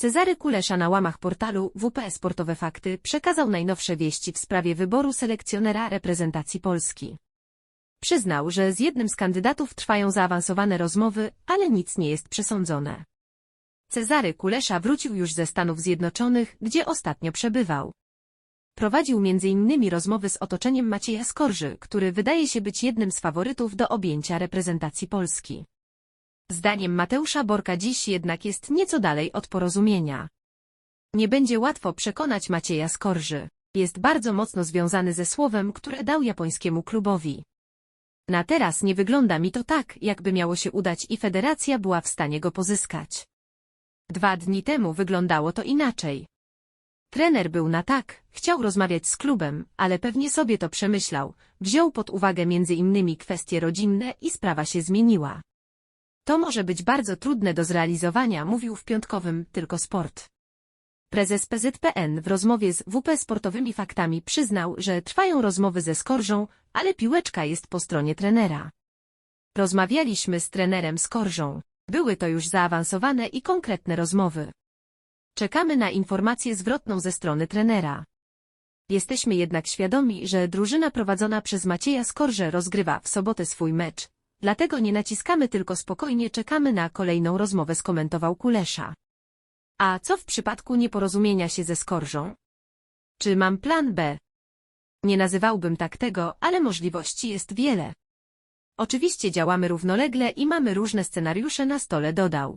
Cezary Kulesza na łamach portalu WP Sportowe Fakty przekazał najnowsze wieści w sprawie wyboru selekcjonera reprezentacji Polski. Przyznał, że z jednym z kandydatów trwają zaawansowane rozmowy, ale nic nie jest przesądzone. Cezary Kulesza wrócił już ze Stanów Zjednoczonych, gdzie ostatnio przebywał. Prowadził m.in. rozmowy z otoczeniem Macieja Skorży, który wydaje się być jednym z faworytów do objęcia reprezentacji Polski. Zdaniem Mateusza Borka dziś jednak jest nieco dalej od porozumienia. Nie będzie łatwo przekonać Macieja Skorży. Jest bardzo mocno związany ze słowem, które dał japońskiemu klubowi. Na teraz nie wygląda mi to tak, jakby miało się udać i federacja była w stanie go pozyskać. Dwa dni temu wyglądało to inaczej. Trener był na tak, chciał rozmawiać z klubem, ale pewnie sobie to przemyślał, wziął pod uwagę między innymi kwestie rodzinne i sprawa się zmieniła. To może być bardzo trudne do zrealizowania, mówił w piątkowym Tylko Sport. Prezes PZPN w rozmowie z WP Sportowymi Faktami przyznał, że trwają rozmowy ze Skorżą, ale piłeczka jest po stronie trenera. Rozmawialiśmy z trenerem Skorżą. Były to już zaawansowane i konkretne rozmowy. Czekamy na informację zwrotną ze strony trenera. Jesteśmy jednak świadomi, że drużyna prowadzona przez Macieja Skorże rozgrywa w sobotę swój mecz, dlatego nie naciskamy tylko spokojnie czekamy na kolejną rozmowę skomentował Kulesza. A co w przypadku nieporozumienia się ze Skorżą? Czy mam plan B? Nie nazywałbym tak tego, ale możliwości jest wiele. Oczywiście działamy równolegle i mamy różne scenariusze na stole dodał.